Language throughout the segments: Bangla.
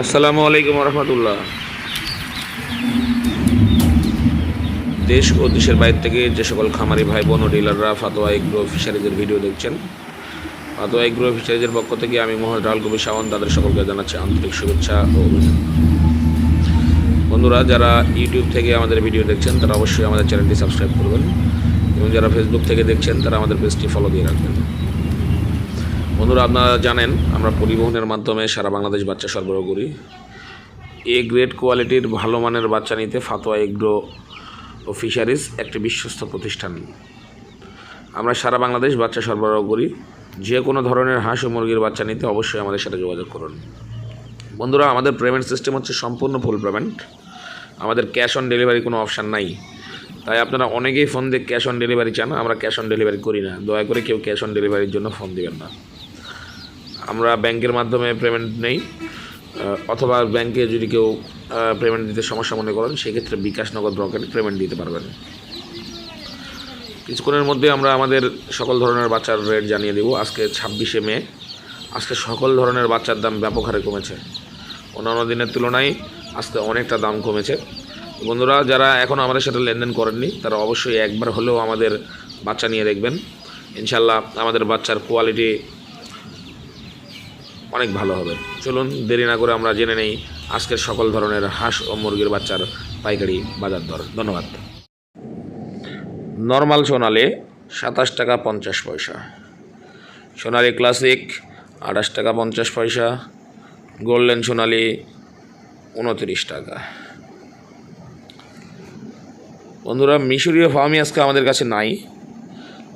আসসালামু আলাইকুম রহমতুল্লাহ দেশ ও দেশের বাইরে থেকে যে সকল খামারি ভাই বোন ও ডিলাররা ফাতোয়া এগ্রো ফিশারিজের ভিডিও দেখছেন। ফাতোয়া এগ্রো ফিশারিজের পক্ষ থেকে আমি মোহাম্মদ রাহুল কবির সাওয়ান তাদের সকলকে জানাচ্ছি আন্তরিক শুভেচ্ছা ও বন্ধুরা, যারা ইউটিউব থেকে আমাদের ভিডিও দেখছেন, তারা অবশ্যই আমাদের চ্যানেলটি সাবস্ক্রাইব করবেন এবং যারা ফেসবুক থেকে দেখছেন, তারা আমাদের পেজটি ফলো দিয়ে রাখবেন। বন্ধুরা, আপনারা জানেন আমরা পরিবহনের মাধ্যমে সারা বাংলাদেশ বাচ্চা সরবরাহ করি। এ গ্রেড কোয়ালিটির ভালো মানের বাচ্চা নিতে ফাতোয়া এগ্রো ও ফিশারিজ একটি বিশ্বস্ত প্রতিষ্ঠান। আমরা সারা বাংলাদেশ বাচ্চা সরবরাহ করি। যে কোনো ধরনের হাঁস ও মুরগির বাচ্চা নিতে অবশ্যই আমাদের সাথে যোগাযোগ করুন। বন্ধুরা, আমাদের পেমেন্ট সিস্টেম হচ্ছে সম্পূর্ণ ফুল পেমেন্ট আমাদের ক্যাশ অন ডেলিভারি কোনো অপশান নাই। তাই আপনারা অনেকেই ফোন দিয়ে ক্যাশ অন ডেলিভারি চান, আমরা ক্যাশ অন ডেলিভারি করি না। দয়া করে কেউ ক্যাশ অন ডেলিভারির জন্য ফোন দিবেন না। আমরা ব্যাংকের মাধ্যমে পেমেন্ট নেই অথবা ব্যাংকে যদি কেউ পেমেন্ট দিতে সমস্যা মনে করেন, সেক্ষেত্রে বিকাশ নগদ রকেট পেমেন্ট দিতে পারবেন। কিছুক্ষণের মধ্যে আমরা আমাদের সকল ধরনের বাচ্চার রেট জানিয়ে দেব। আজকে ছাব্বিশে মে, আজকে সকল ধরনের বাচ্চার দাম ব্যাপক হারে কমেছে। অন্যান্য দিনের তুলনায় আজকে অনেকটা দাম কমেছে। বন্ধুরা, যারা এখনও আমাদের সাথে লেনদেন করেননি, তারা অবশ্যই একবার হলেও আমাদের বাচ্চা নিয়ে দেখবেন। ইনশাল্লাহ আমাদের বাচ্চার কোয়ালিটি অনেক ভালো হবে। চলুন, দেরি না করে আমরা জেনে নেই আজকের সকল ধরনের হাঁস ও মুরগির বাচ্চার পাইকারি বাজার দর। ধন্যবাদ। নর্মাল সোনালে, সাতাশ টাকা পঞ্চাশ পয়সা। সোনালি ক্লাসিক, আঠাশ টাকা পঞ্চাশ পয়সা। গোল্ডেন সোনালি, উনত্রিশ টাকা। বন্ধুরা, মিশরীয় ফার্মি আজকে আমাদের কাছে নাই।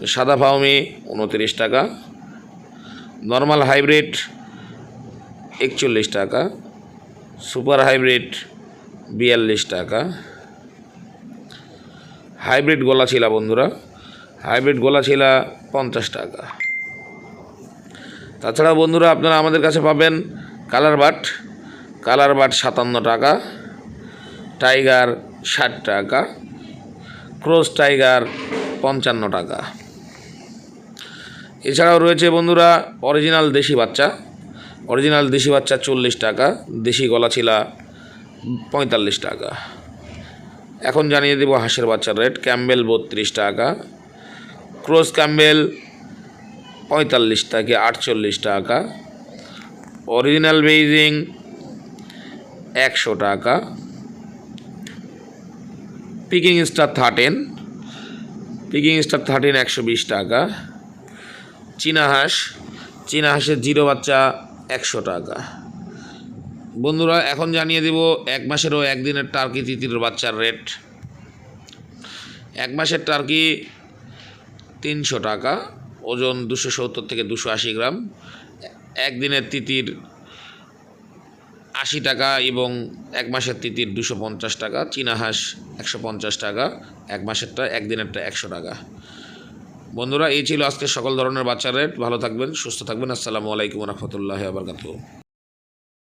সাদা ফার্মি উনত্রিশ টাকা। নর্মাল হাইব্রিড একচল্লিশ টাকা, সুপার হাইব্রিড বিয়াল্লিশ টাকা। হাইব্রিড গোলা ছিলা বন্ধুরা, হাইব্রিড গোলা ছিলা পঞ্চাশ টাকা। তাছাড়া বন্ধুরা আপনারা আমাদের কাছে পাবেন কালার বাট কালার বাট সাতান্ন টাকা, টাইগার ষাট টাকা, ক্রোস টাইগার পঞ্চান্ন টাকা। এছাড়াও রয়েছে বন্ধুরা, অরিজিনাল দেশি বাচ্চা। অরিজিনাল দেশি বাচ্চা চল্লিশ টাকা, দেশি গলা ছিলা পঁয়তাল্লিশ টাকা। এখন জানিয়ে দেবো হাঁসের বাচ্চার রেট, ক্যাম্বেল বত্রিশ টাকা ক্রোস ক্যাম্বেল পঁয়তাল্লিশ থেকে আটচল্লিশ টাকা, অরিজিনাল বেইজিং একশো টাকা, Peking star thirteen, Peking star thirteen একশো বিশ টাকা, চীনা হাঁস, চীনা হাঁসের জিরো বাচ্চা একশো টাকা। বন্ধুরা, এখন জানিয়ে দেব এক মাসেরও একদিনের টার্কি তিতির বাচ্চার রেট। এক মাসের টার্কি তিনশো টাকা, ওজন দুশো সত্তর থেকে দুশো আশি গ্রাম। একদিনের তিতির আশি টাকা এবং এক মাসের তিতির দুশো পঞ্চাশ টাকা, চীনা হাঁস একশো পঞ্চাশ টাকা, এক মাসেরটা, একদিনেরটা একশো টাকা। বন্ধুরা, এই ছিল আজকে সকল ধরনের বাচ্চার রেট। ভালো থাকবেন, সুস্থ থাকবেন। আসসালামু আলাইকুম রহমতুল্লাহ আবরকাত